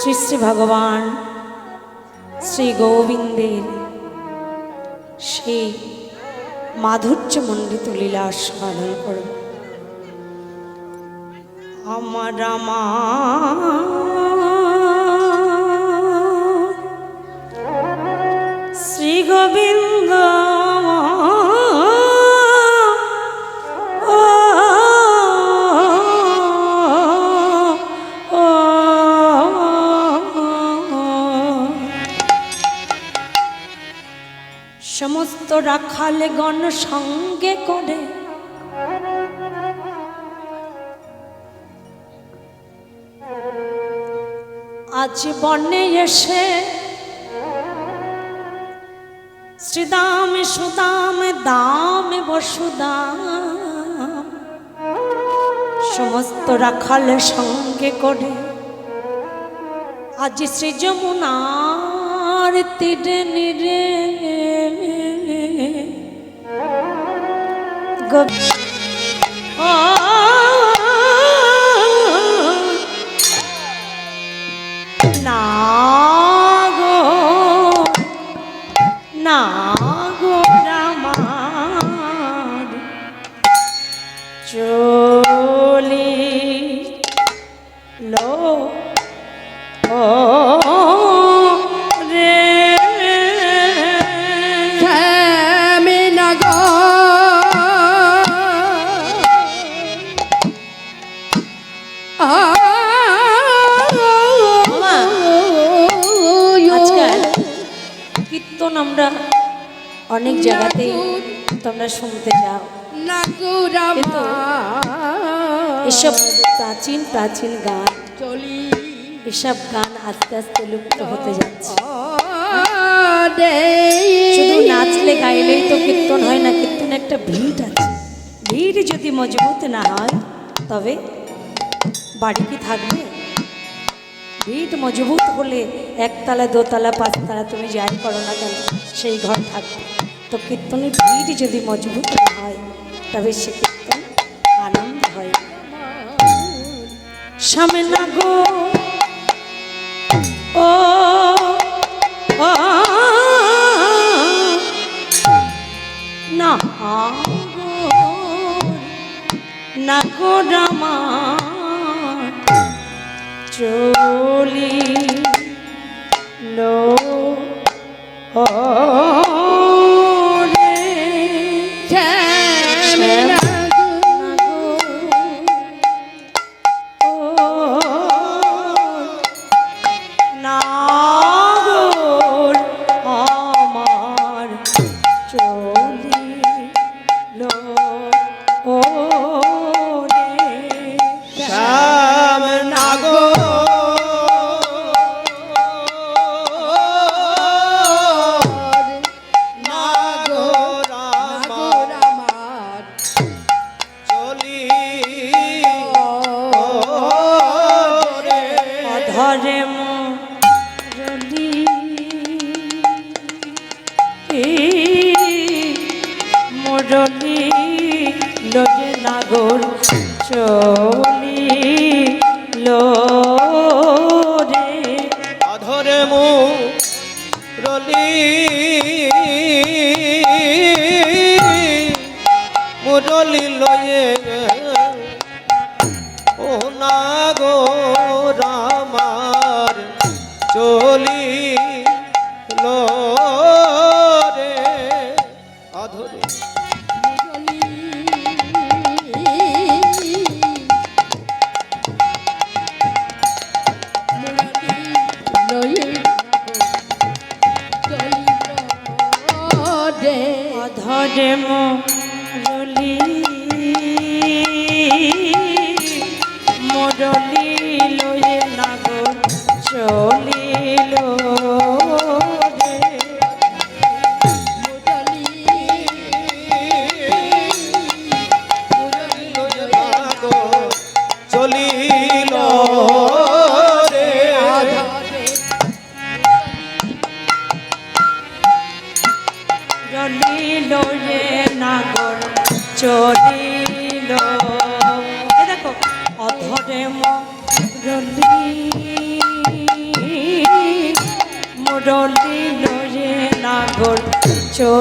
শ্রী শ্রী ভগবান শ্রী গোবিন্দের সেই মাধুর্য মণ্ডিত লীলা আস্বাদন করব আমার শ্রী গোবিন্দ রাখালে গণ সঙ্গে করে। আজ বনে এসে শ্রীদাম সুদাম, দাম বসুদাম, সমস্ত রাখালে সঙ্গে করে। আজ শ্রী যমুনার তীরে নিরে গো- আজকাল কীর্তন আমরা অনেক জায়গাতেই তোমরা শুনতে যাও। কিন্তু এসব প্রাচীন প্রাচীন গান চলি। এসব গান আস্তে আস্তে লুপ্ত হতে যাচ্ছে। শুধু নাচলে গাইলেই তো কীর্তন হয় না কীর্তন একটা ভিড় আছে। ভিড় যদি মজবুত না হয় তবে বাড়ি কি থাকবে? ভিড় মজবুত হলে একতলা দোতলা পাঁচতলা তুমি যাই করো না কেন? সেই ঘর থাকবে। তো কীর্তনের ভিড় যদি মজবুত হয় তবে সে কীর্তন আনন্দ হয়। সামনে না গো ও না গো, না গো রামা।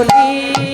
Lord.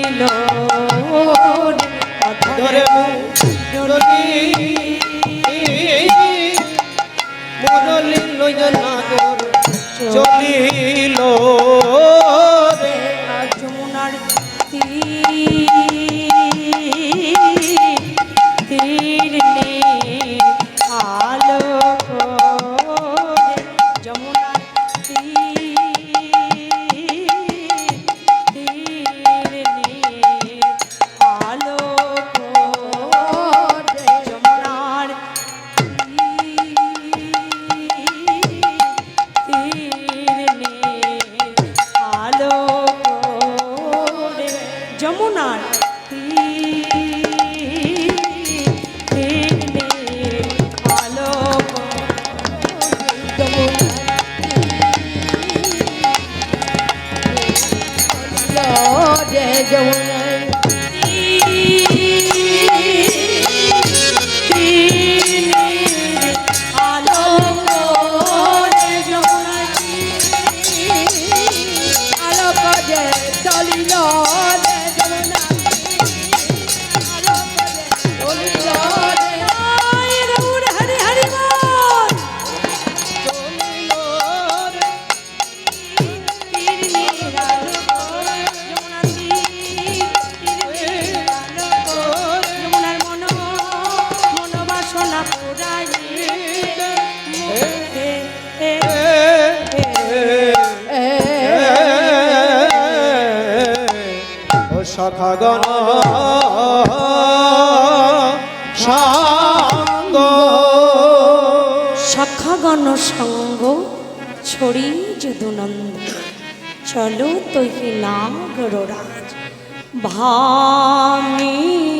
সখাগণ সঙ্গ সখাগণ সঙ্গ ছড়ি যদুনন্দ। চলো তহি নাগরাজ ভামী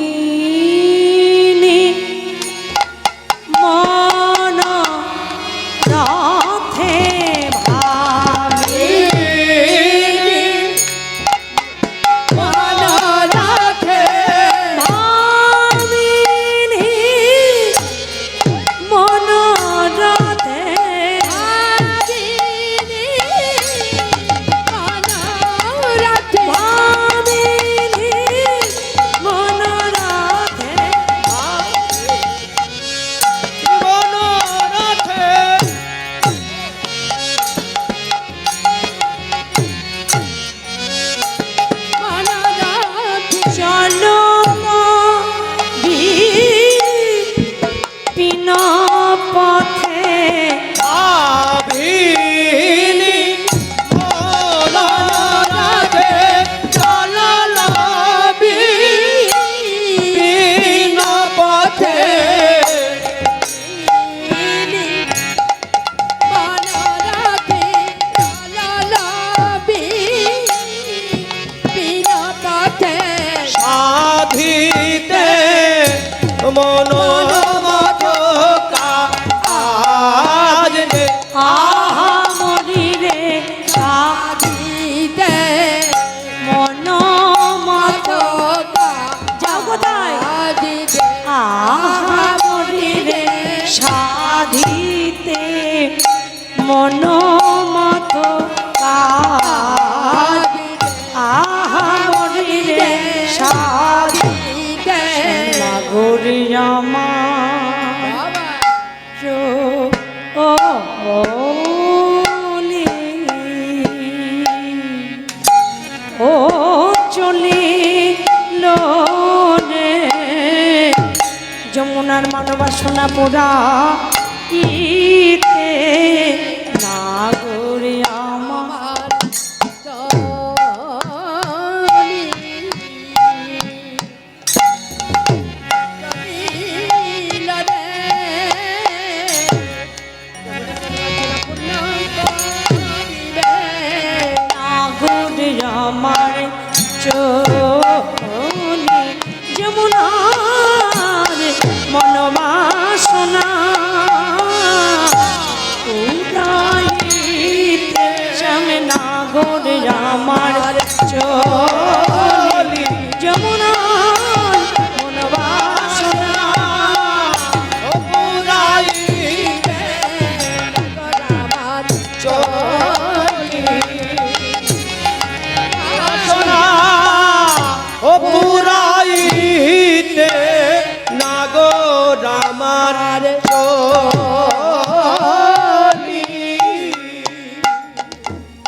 পোড়া কি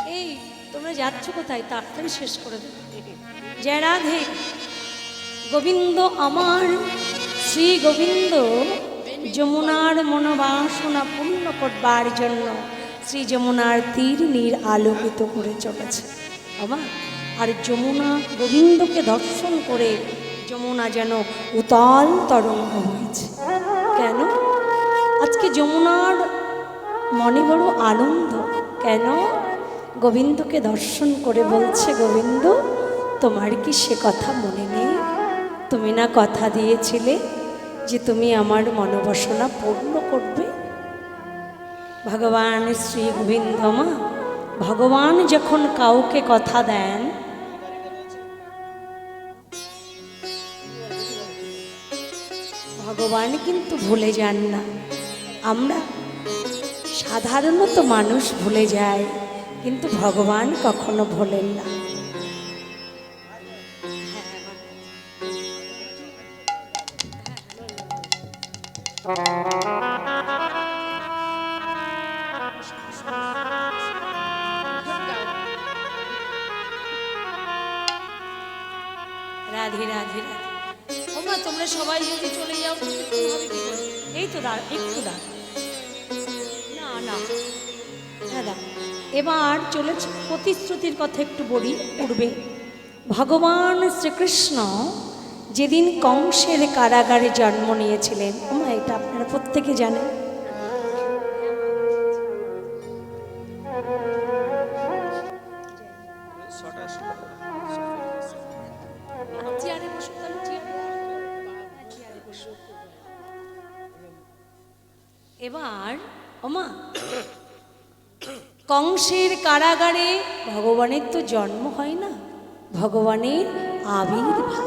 এই, তোমরা যাচ্ছ কোথায়? তাড়াতাড়ি শেষ করে রাধে। গোবিন্দ আমার, শ্রী গোবিন্দ, যমুনার মনোবাসনা পূর্ণ করবার জন্য শ্রী যমুনার তীর নীর আলোকিত করে চলেছে। আর যমুনা গোবিন্দকে দর্শন করে যমুনা যেন উতাল তরঙ্গ হয়েছে। কেন? আজকে যমুনার মনে বড় আনন্দ। কেন? গোবিন্দকে দর্শন করে বলছে, গোবিন্দ, তোমার কি সে কথা মনে নেই? তুমি না কথা দিয়েছিলে যে তুমি আমার মনোবাসনা পূর্ণ করবে? ভগবান শ্রী গোবিন্দ মা, ভগবান যখন কাউকে কথা দেন, ভগবান কিন্তু ভুলে যান না। আমরা সাধারণত মানুষ ভুলে যায় কিন্তু ভগবান কখনো ভোলেন না। চলেছে প্রতিশ্রুতির কথা একটু বলি পূর্বে। ভগবান শ্রীকৃষ্ণ যেদিন কংসের কারাগারে জন্ম নিয়েছিলেন এটা আপনারা প্রত্যেকে জানেন। কংসের কারাগারে ভগবানের তো জন্ম হয় না, ভগবানের আবির্ভাব।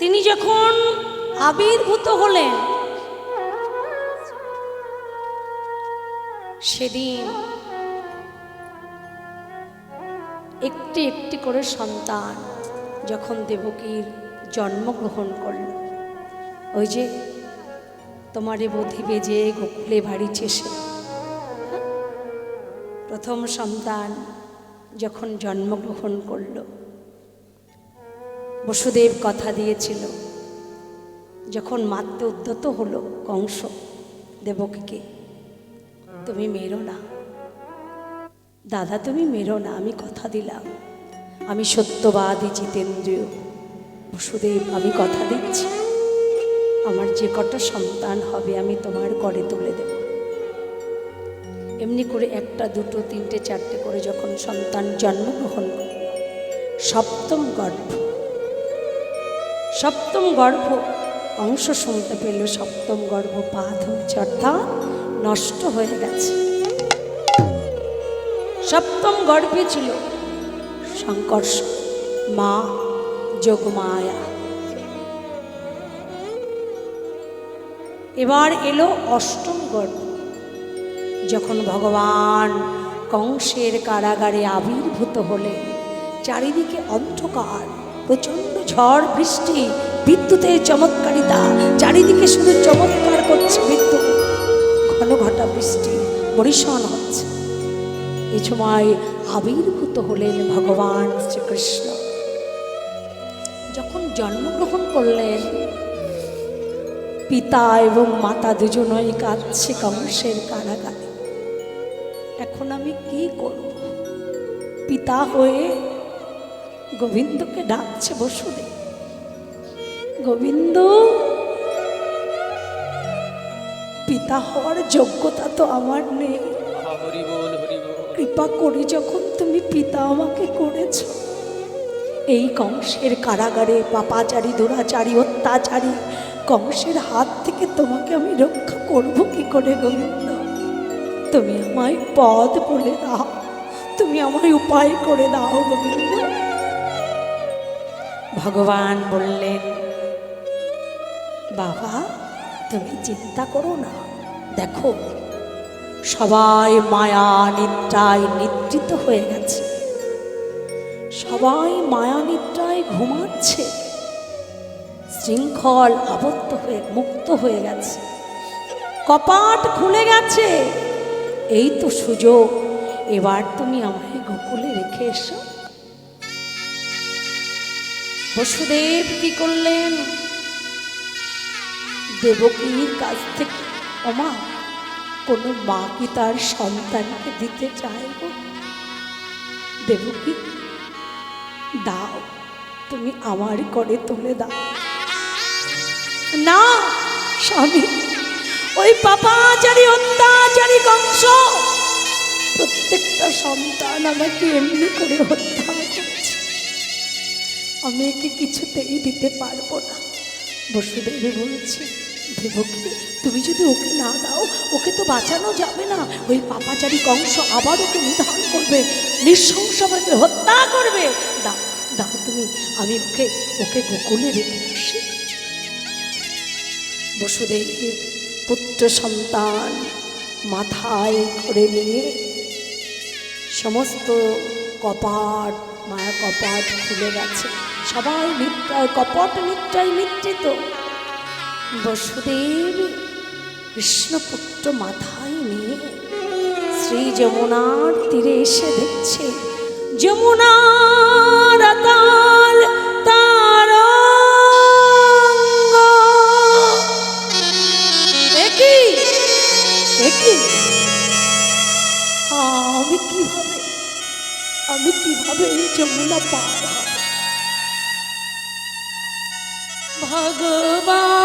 তিনি যখন আবির্ভূত হলেন, সেদিন একটি একটি করে সন্তান যখন দেবকীর জন্মগ্রহণ করল, ওই যে তোমারে বধি বেজে গোকুলে বাড়ি চেষে। প্রথম সন্তান যখন জন্মগ্রহণ করল। বসুদেব কথা দিয়েছিল, যখন মারতে উদ্যত হলো, কংস, দেবকীকে, তুমি মেরো না। দাদা, তুমি মেরো না, আমি কথা দিলাম। আমি সত্যবাদী জিতেন্দ্রীয়। বসুদেব, আমি কথা দিচ্ছি। আমার যে কটা সন্তান হবে, আমি তোমার করে তুলে দেব। এমনি করে একটা, দুটো, তিনটে, চারটে করে যখন সন্তান জন্মগ্রহণ করল সপ্তম গর্ভ। সপ্তম গর্ভ অংশ শুনতে পেল, সপ্তম গর্ভ পাত হয়েছে, অর্থাৎ নষ্ট হয়ে গেছে। সপ্তম গর্ভে ছিল শঙ্কর্ষ মা, যোগমায়া। এবার এলো অষ্টম গর্ভ। যখন ভগবান কংসের কারাগারে আবির্ভূত হলেন, চারিদিকে অন্ধকার, প্রচণ্ড ঝড় বৃষ্টি, বিদ্যুতের চমৎকারিতা, চারিদিকে শুধু চমৎকার করছে বিদ্যুৎ। ঘন ঘটা বৃষ্টি বরিশন হচ্ছে। এই সময় আবির্ভূত হলেন ভগবান শ্রীকৃষ্ণ। যখন জন্মগ্রহণ করলেন, পিতা এবং মাতা দুজনই কাঁদছে কংসের কারাগারে। এখন আমি কি করব? পিতা হয়ে গোবিন্দকে ডাকছে বসুদেব। গোবিন্দ, পিতা হওয়ার যোগ্যতা তো আমার নেই। কৃপা করে যখন তুমি পিতা আমাকে করেছ। এই কংসের কারাগারে পাপাচারী, দুরাচারী, অত্যাচারী, কংসের হাত থেকে তোমাকে আমি রক্ষা করব কি করে, গোবিন্দ? তুমি আমায় পদ বলে দাও। তুমি আমায় উপায় করে দাও গোবিন্দ। ভগবান বললেন, বাবা, তুমি চিন্তা করো না। দেখো, সবাই মায়া নিদ্রায় নিদ্রিত হয়ে গেছে। সবাই মায়া নিদ্রায় ঘুমাচ্ছে। শৃঙ্খল আবদ্ধ হয়ে, মুক্ত হয়ে গেছে। কপাট খুলে গেছে। এই তো সুযোগ। এবার তুমি আমায় গোকুলে রেখে এসো। বসুদেব কি করলেন? দেবকীর কাছ থেকে অমা কোনো মা কি তার সন্তানকে দিতে গো? দেবকী, দাও, তুমি আমার করে তুলে দাও। না, স্বামী ওই পাপাচারী, অত্যাচারী কংস। প্রত্যেকটা সন্তান আমাকে এমনি করে হত্যা করেছে। আমি একে কিছুতেই দিতে পারব না। বসুদেবী বলছে, দেবকী, তুমি যদি ওকে না দাও, ওকে তো বাঁচানো যাবে না। ওই পাপাচারী কংস আবার ওকে নিধান করবে নৃশংসভাবে হত্যা করবে। দাও দাও তুমি, আমি ওকে ওকে গোকুলে রেখে আসি। বসুদেব পুত্র সন্তান মাথায় করে নিয়ে সমস্ত কপাট মায়া কপাট খুলে গেছে। সবাই নিদ্রায় কপট নিদ্রায় নিদ্রিত বসুদেব কৃষ্ণপুত্র মাথায় নিয়ে শ্রী যমুনার তীরে এসে দেখছে। যমুনার একই আমি কীভাবে আমি কীভাবে এই যমুনা পার হব? ভগবান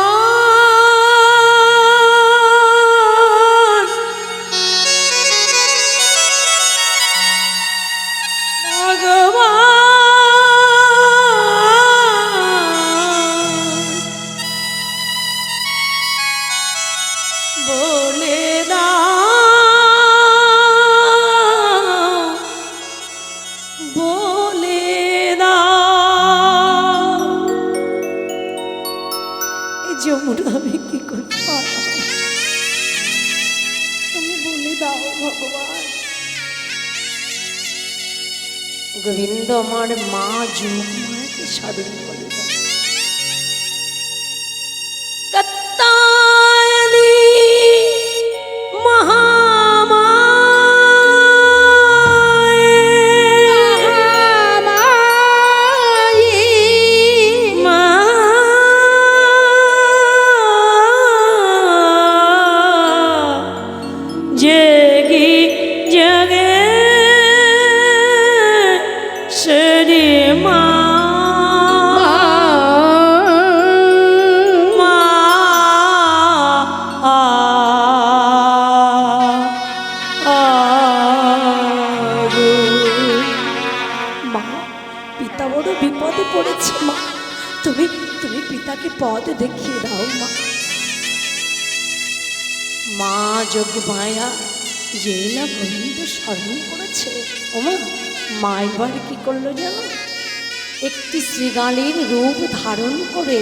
শ্রীগালীর রূপ ধারণ করে।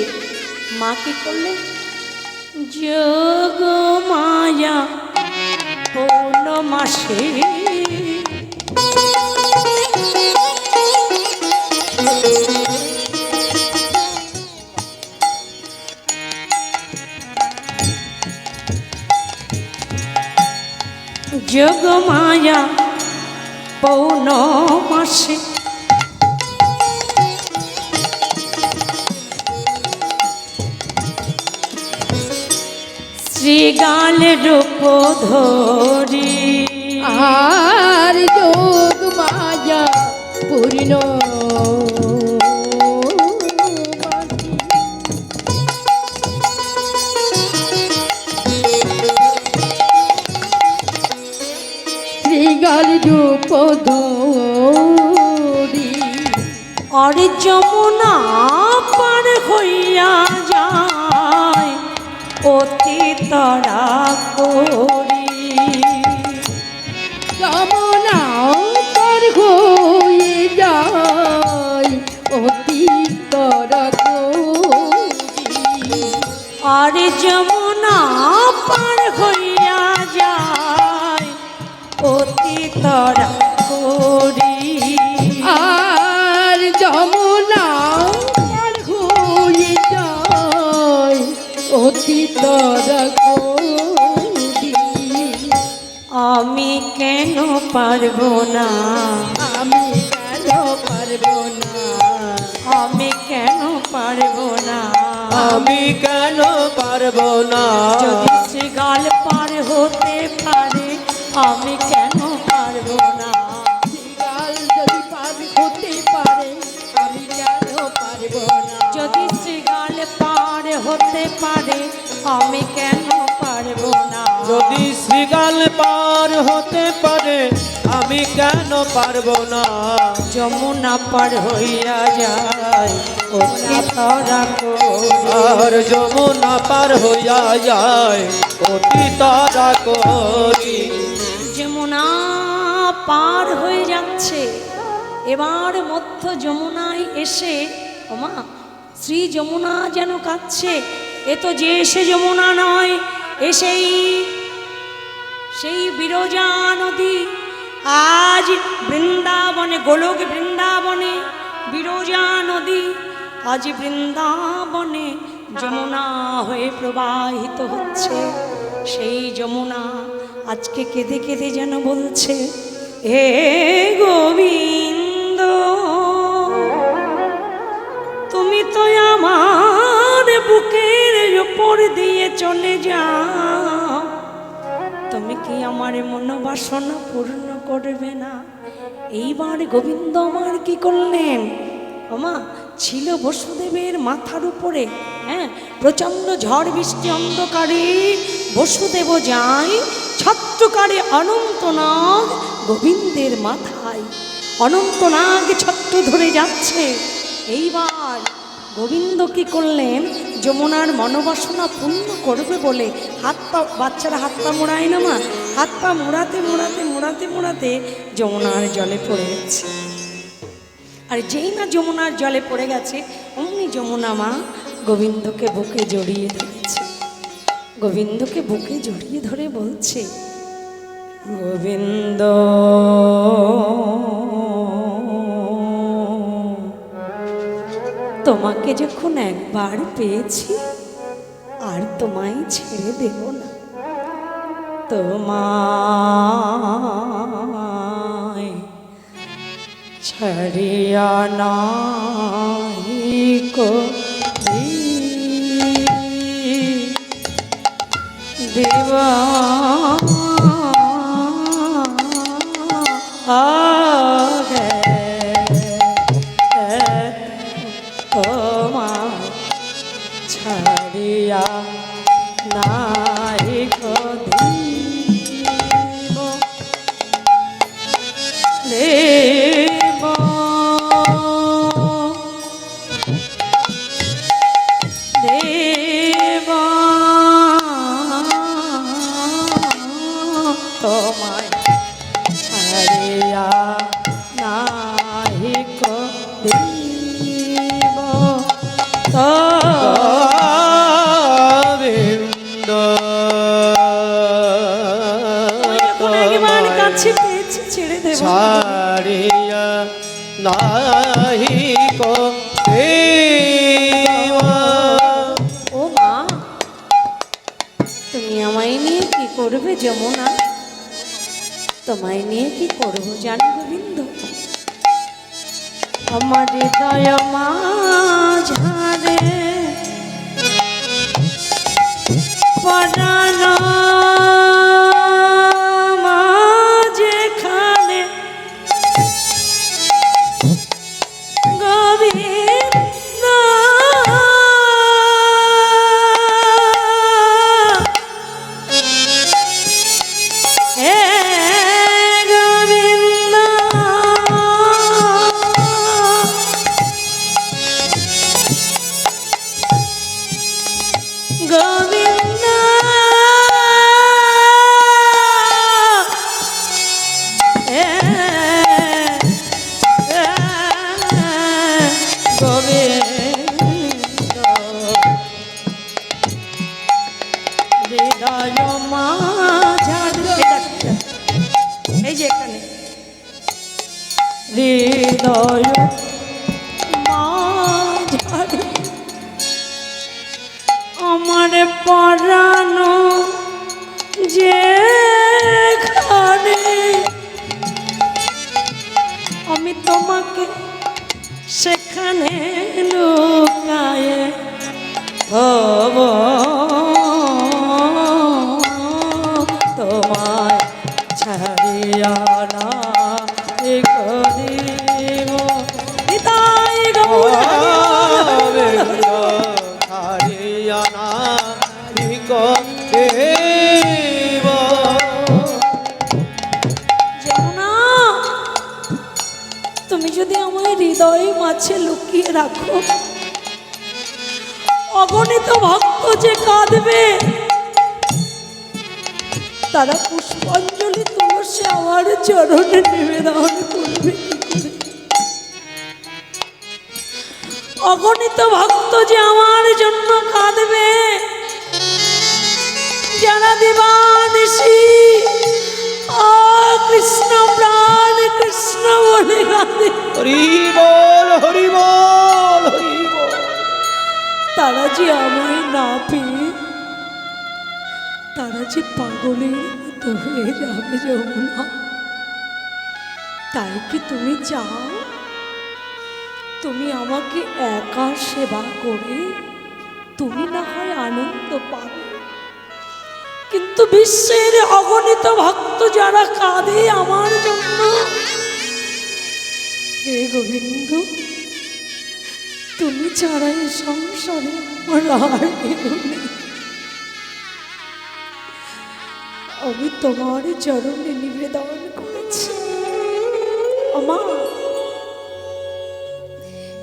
মা কি করলেন যোগ মায়া পৌর্ণমাসে যোগ মায়া পৌর্ণমাসে শ্রীগাল রূপ ধরি। আর যোগ মায়া পূর্ণ। শ্রীগাল রূপ ধরি। আর যমুনা পার হইয়া যায় অতি তরা করি। যমুনা পর হয়ে যায় অতি তর আর যমুনা পার হইয়া যায় অতি তরা করি। পারব না। আমি কেন পারব না? আমি কেন পারব না? আমি কেন পারব না? যদি সে গাল পার হতে পারে আমি কেন পার হতে পারে আমি কেন পারব না? যমুনা পার হইয়া যায় অতি তরা আর যমুনা পার হইয়া যায় অতি তারা করি যমুনা পার হয়ে যাচ্ছে এবার মধ্য যমুনায় এসে ওমা শ্রী যমুনা যেন কাঁদছে এ তো যে এসে যমুনা নয় এসেই সেই বিরজা নদী আজ বৃন্দাবনে, গোলক বৃন্দাবনে বিরজা নদী আজ বৃন্দাবনে যমুনা হয়ে প্রবাহিত হচ্ছে। সেই যমুনা আজকে কেঁদে কেঁদে যেন বলছে, হে গোবিন্দ, তুমি তো আমার বুকের উপর দিয়ে চলে তুমি কি আমার মনোবাসনা পূর্ণ করবে না। এইবার গোবিন্দ আমার কি করলেন? ওমা, ছিল বসুদেবের মাথার উপরে হ্যাঁ প্রচণ্ড ঝড় বৃষ্টি অন্ধকারে বসুদেব যায় ছত্রকারে অনন্তনাগ গোবিন্দের মাথায়। অনন্তনাগ ছত্র ধরে যাচ্ছে। এইবার গোবিন্দ কি করলেন? যমুনার মনোবাসনা পূর্ণ করবে বলে হাত পা, বাচ্চারা হাত পা মোড়ায় না মা? হাত পা মোড়াতে মোড়াতে মোড়াতে মোড়াতে যমুনার জলে পড়ে গেছে। আর যেই না যমুনার জলে পড়ে গেছে, অমনি যমুনা মা গোবিন্দকে বুকে জড়িয়ে ধরেছে। গোবিন্দকে বুকে জড়িয়ে ধরে বলছে, গোবিন্দ তোমাকে যখন একবার পেয়েছি আর তোমায় ছেড়ে দেব না। তোমায় ছাড়িয়া করি দেবা কাছে পেয়েছি ছেড়ে দেব। ছাড়িয়া নাহি কো ও মা তুমি আমায় নিয়ে কি করবে যমুনা? তোমায় নিয়ে কি করব জানি গোবিন্দ? আমার হৃদয় মাঝারে পরানো তোমায় ছাড়িয়া না করিব বল। হারিয়ানা দেব যমুনা তুমি যদি আমার হৃদয় মাঝে লুকিয়ে রাখো, অগণিত ভক্ত যে কাঁদবে, তারা পুষ্পাঞ্জলি তুলসী আমার চরণে নিবেদন করবে করে? অগণিত ভক্ত যে আমার জন্য কাঁদবে, যারা দিবানিশি আ কৃষ্ণ প্রাণ কৃষ্ণ বলে কাঁদে হরি বল হরি বল তারা যে আমায় না পেয়ে, তারা যে পাগলের মতো হয়ে যাবে যমুনা। তাই কি তুমি চাও? তুমি আমাকে একা সেবা করে তুমি না হয় আনন্দ পাবে। কিন্তু বিশ্বের অগণিত ভক্ত যারা কাঁদে আমার জন্য, হে গোবিন্দ তুমি ছাড়া এই সংসারে আমার আর। আমি তোমার চরণে নিবেদন করেছি আমার